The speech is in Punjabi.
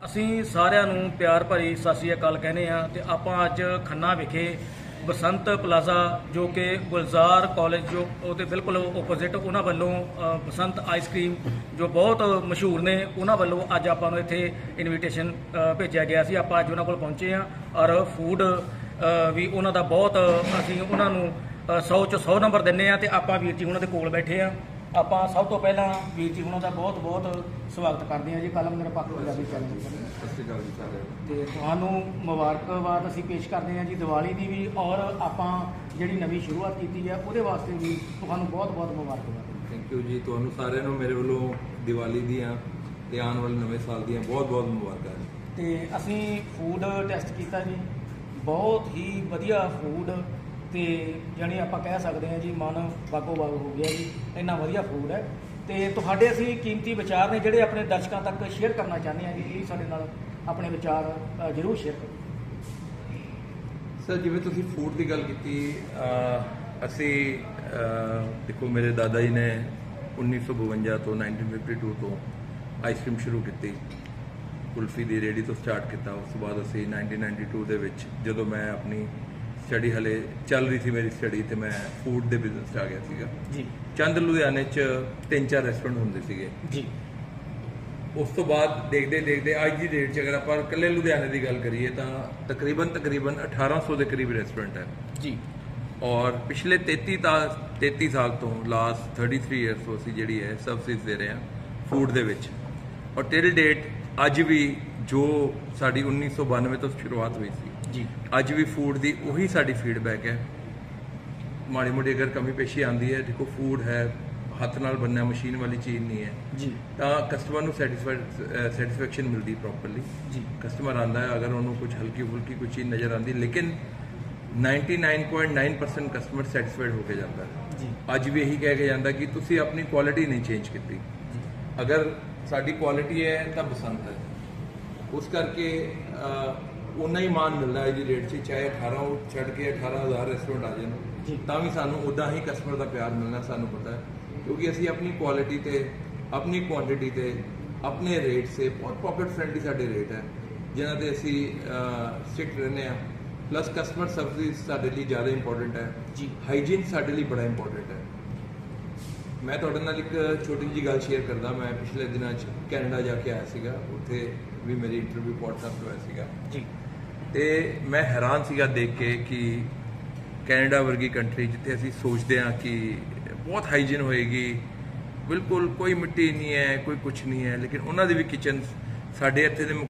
ਅਸੀਂ ਸਾਰਿਆਂ ਨੂੰ ਪਿਆਰ ਭਰੀ ਸਤਿ ਸ੍ਰੀ ਅਕਾਲ ਕਹਿੰਦੇ ਆ ਤੇ ਆਪਾਂ ਅੱਜ ਖੰਨਾ ਵਿਖੇ ਬਸੰਤ ਪਲਾਜ਼ਾ ਜੋ ਕਿ ਗੁਲਜ਼ਾਰ ਕਾਲਜ ਜੋ ਉਹਦੇ ਬਿਲਕੁਲ ਆਪੋਜ਼ਿਟ ਉਹਨਾਂ ਵੱਲੋਂ ਬਸੰਤ ਆਈਸਕ੍ਰੀਮ ਜੋ ਬਹੁਤ ਮਸ਼ਹੂਰ ਨੇ, ਉਹਨਾਂ ਵੱਲੋਂ ਅੱਜ ਆਪਾਂ ਨੂੰ ਇੱਥੇ ਇਨਵੀਟੇਸ਼ਨ ਭੇਜਿਆ ਗਿਆ ਸੀ। ਆਪਾਂ ਅੱਜ ਉਹਨਾਂ ਕੋਲ ਪਹੁੰਚੇ ਆ ਔਰ ਫੂਡ ਵੀ ਉਹਨਾਂ ਦਾ ਬਹੁਤ, ਅਸੀਂ ਉਹਨਾਂ ਨੂੰ 100 ਚ 100 ਨੰਬਰ ਦਿੰਨੇ ਆ ਤੇ ਆਪਾਂ ਵੀਰ ਜੀ ਉਹਨਾਂ ਦੇ ਕੋਲ ਬੈਠੇ ਆ ਆਪਾਂ ਸਭ ਤੋਂ ਪਹਿਲਾਂ ਵੀਰ ਜੀ ਉਹਨਾਂ ਦਾ ਬਹੁਤ ਬਹੁਤ ਸਵਾਗਤ ਕਰਦੇ ਹਾਂ ਜੀ। ਕਲਮ ਨਿਰਪੱਖ ਪੰਜਾਬੀ ਚੈਨਲ ਤੇ। ਸਤਿ ਸ਼੍ਰੀ ਅਕਾਲ ਜੀ ਸਾਰਿਆਂ ਨੂੰ। ਤੇ ਤੁਹਾਨੂੰ ਮੁਬਾਰਕਬਾਦ ਅਸੀਂ ਪੇਸ਼ ਕਰਦੇ ਹਾਂ ਜੀ। ਦੀਵਾਲੀ ਦੀ ਵੀ ਔਰ ਆਪਾਂ ਜਿਹੜੀ ਨਵੀਂ ਸ਼ੁਰੂਆਤ ਕੀਤੀ ਹੈ ਉਹਦੇ ਵਾਸਤੇ ਵੀ ਤੁਹਾਨੂੰ ਬਹੁਤ ਬਹੁਤ ਮੁਬਾਰਕਬਾਦ। ਥੈਂਕ ਯੂ ਜੀ। ਤੁਹਾਨੂੰ ਸਾਰਿਆਂ ਨੂੰ ਮੇਰੇ ਵੱਲੋਂ ਦੀਵਾਲੀ ਦੀਆਂ ਤੇ ਆਉਣ ਵਾਲੇ ਨਵੇਂ ਸਾਲ ਦੀਆਂ ਬਹੁਤ ਬਹੁਤ ਮੁਬਾਰਕਾਂ ਜੀ। ਤੇ ਅਸੀਂ ਫੂਡ ਟੈਸਟ ਕੀਤਾ ਜੀ। ਬਹੁਤ ਹੀ ਵਧੀਆ ਫੂਡ ਤੇ ਜਾਣੀ ਆਪਾਂ ਕਹਿ ਸਕਦੇ ਹਾਂ ਜੀ ਮਨ ਬਾਗੋ ਬਾਗ ਹੋ ਗਿਆ ਜੀ ਇੰਨਾ ਵਧੀਆ ਫੂਡ ਹੈ। ਤੇ ਤੁਹਾਡੇ ਅਸੀਂ ਕੀਮਤੀ ਵਿਚਾਰ ਨੇ ਜਿਹੜੇ ਆਪਣੇ ਦਰਸ਼ਕਾਂ ਤੱਕ ਸ਼ੇਅਰ ਕਰਨਾ ਚਾਹੁੰਦੇ ਹਾਂ ਜੀ ਇਹ ਸਾਡੇ ਨਾਲ ਆਪਣੇ ਵਿਚਾਰ ਅ, ਜ਼ਰੂਰ ਸ਼ੇਅਰ ਕਰੋ। ਸਰ ਜਿਵੇਂ ਤੁਸੀਂ ਫੂਡ ਦੀ ਗੱਲ ਕੀਤੀ ਅਹ, ਅਸੀਂ ਅਹ, ਦੇਖੋ ਮੇਰੇ ਦਾਦਾ ਜੀ ਨੇ 1952 ਤੋਂ 1952 ਤੋਂ ਆਈਸਕ੍ਰੀਮ ਸ਼ੁਰੂ ਕੀਤੀ। ਕੁਲਫੀ ਦੀ ਰੇੜੀ ਤੋਂ ਸਟਾਰਟ ਕੀਤਾ ਉਸ ਤੋਂ ਬਾਅਦ ਅਸੀਂ 1992 ਦੇ ਵਿੱਚ ਜਦੋਂ ਮੈਂ ਆਪਣੀ ਸਟੱਡੀ ਹਲੇ ਚੱਲ ਰਹੀ ਸੀ ਮੇਰੀ ਸਟੱਡੀ ਤੇ ਮੈਂ ਫੂਡ ਦੇ ਬਿਜ਼ਨਸ 'ਚ ਆ ਗਿਆ ਸੀਗਾ। ਜੀ। ਚੰਦ ਲੁਧਿਆਣੇ 'ਚ ਤਿੰਨ ਚਾਰ ਰੈਸਟੋਰੈਂਟ ਹੁੰਦੇ ਸੀਗੇ। ਜੀ। ਉਸ ਤੋਂ ਬਾਅਦ ਦੇਖਦੇ ਦੇਖਦੇ ਅੱਜ ਦੀ ਡੇਟ 'ਚ ਅਗਰ ਆਪਾਂ ਇਕੱਲੇ ਲੁਧਿਆਣੇ ਦੀ ਗੱਲ ਕਰੀਏ ਤਾਂ ਤਕਰੀਬਨ ਤਕਰੀਬਨ 1800 ਦੇ ਕਰੀਬ ਰੈਸਟੋਰੈਂਟ ਹੈ। ਜੀ। ਔਰ ਪਿਛਲੇ 33 ਤਾਂ 33 ਸਾਲ ਤੋਂ ਲਾਸਟ 33 ਇਅਰਸ ਤੋਂ ਅਸੀਂ ਜਿਹੜੀ ਹੈ ਸਰਵਿਸ ਦੇ ਰਹੇ ਹਾਂ ਫੂਡ ਦੇ ਵਿੱਚ। ਔਰ ਟਿਲ ਡੇਟ ਅੱਜ ਵੀ ਜੋ ਸਾਡੀ 1992 ਤੋਂ ਸ਼ੁਰੂਆਤ ਹੋਈ ਸੀ ਜੀ। ਅੱਜ ਵੀ ਫੂਡ ਦੀ ਉਹੀ ਸਾਡੀ ਫੀਡਬੈਕ ਹੈ। ਮਾੜੀ ਮੋਟੀ ਅਗਰ ਕਮੀ ਪੇਸ਼ੀ ਆਂਦੀ ਹੈ ਦੇਖੋ ਫੂਡ ਹੈ ਹੱਥ ਨਾਲ ਬਣਨਾ ਮਸ਼ੀਨ ਵਾਲੀ ਚੀਜ਼ ਨਹੀਂ ਹੈ। ਜੀ। ਤਾਂ ਕਸਟਮਰ ਨੂੰ ਸੈਟੀਸਫਾਈਡ ਸੈਟੀਸਫੈਕਸ਼ਨ ਮਿਲਦੀ ਪ੍ਰੋਪਰਲੀ ਜੀ। ਕਸਟਮਰ ਆਂਦਾ ਹੈ ਅਗਰ ਉਹਨੂੰ ਕੁਝ ਹਲਕੀ ਫੁਲਕੀ ਕੋਈ ਚੀਜ਼ ਨਜ਼ਰ ਆਂਦੀ ਲੇਕਿਨ 99.9% ਕਸਟਮਰ ਸੈਟੀਸਫਾਈਡ ਹੋ ਕੇ ਜਾਂਦਾ ਹੈ। ਜੀ। ਅੱਜ ਵੀ ਇਹੀ ਕਹਿ ਕੇ ਜਾਂਦਾ ਕਿ ਤੁਸੀਂ ਆਪਣੀ ਕੁਆਲਿਟੀ ਨਹੀਂ ਚੇਂਜ ਕੀਤੀ। ਅਗਰ ਸਾਡੀ ਕੁਆਲਿਟੀ ਹੈ ਤਾਂ ਬਸੰਤ ਹੈ। ਉਸ ਕਰਕੇ ਉਨਾ ਹੀ ਮਾਨ ਮਿਲਦਾ ਹੈ ਜੀ ਰੇਟ 'ਚ ਚਾਹੇ 18 ਉਹ ਛੱਡ ਕੇ 18000 ਰੈਸਟੋਰੈਂਟ ਆ ਜੀ। ਜਾਣ ਤਾਂ ਵੀ ਸਾਨੂੰ ਉਦਾਂ ਹੀ ਕਸਟਮਰ ਦਾ ਪਿਆਰ ਮਿਲਣਾ ਸਾਨੂੰ ਪਤਾ ਹੈ। ਕਿਉਂਕਿ ਅਸੀਂ ਆਪਣੀ ਕੁਆਲਿਟੀ ਤੇ ਆਪਣੀ ਕੁਆਂਟੀਟੀ ਤੇ ਆਪਣੇ ਰੇਟ ਸੇ ਬਹੁਤ ਪਾਕਟ ਫ੍ਰੈਂਡਲੀ ਸਾਡੇ ਰੇਟ ਹੈ। ਜਿਨ੍ਹਾਂ ਤੇ ਅਸੀਂ ਸਟ੍ਰਿਕਟ ਰਹਿੰਦੇ ਆ ਪਲੱਸ ਕਸਟਮਰ ਸਰਵਿਸ ਸਾਡੇ ਲਈ ਜ਼ਿਆਦਾ ਇੰਪੋਰਟੈਂਟ ਹੈ। ਜੀ। ਹਾਈਜੀਨ ਸਾਡੇ ਲਈ ਬੜਾ ਇੰਪੋਰਟੈਂਟ ਹੈ। ਮੈਂ ਤੁਹਾਡੇ ਨਾਲ ਇੱਕ ਛੋਟੀ ਜਿਹੀ ਗੱਲ ਸ਼ੇਅਰ ਕਰਦਾ। ਮੈਂ ਪਿਛਲੇ ਦਿਨਾਂ 'ਚ ਕੈਨੇਡਾ ਜਾ ਕੇ ਆਇਆ ਸੀਗਾ। ਉੱਥੇ ਵੀ ਮੇਰੀ ਇੰਟਰਵਿਊ ਪੋਡਕਾਸਟ ਹੋਇਆ ਸੀਗਾ। ਜੀ। ਤੇ ਮੈਂ ਹੈਰਾਨ ਸੀਗਾ ਦੇਖ ਕੇ ਕਿ ਕੈਨੇਡਾ ਵਰਗੀ ਕੰਟਰੀ ਜਿੱਥੇ ਅਸੀਂ ਸੋਚਦੇ ਹਾਂ ਕਿ ਬਹੁਤ ਹਾਈਜੀਨ ਹੋਏਗੀ, ਬਿਲਕੁਲ ਕੋਈ ਮਿੱਟੀ ਨਹੀਂ ਹੈ, ਕੋਈ ਕੁਝ ਨਹੀਂ ਹੈ, ਲੇਕਿਨ ਉਹਨਾਂ ਦੇ ਵੀ ਕਿਚਨ ਸਾਡੇ ਇੱਥੇ ਦੇ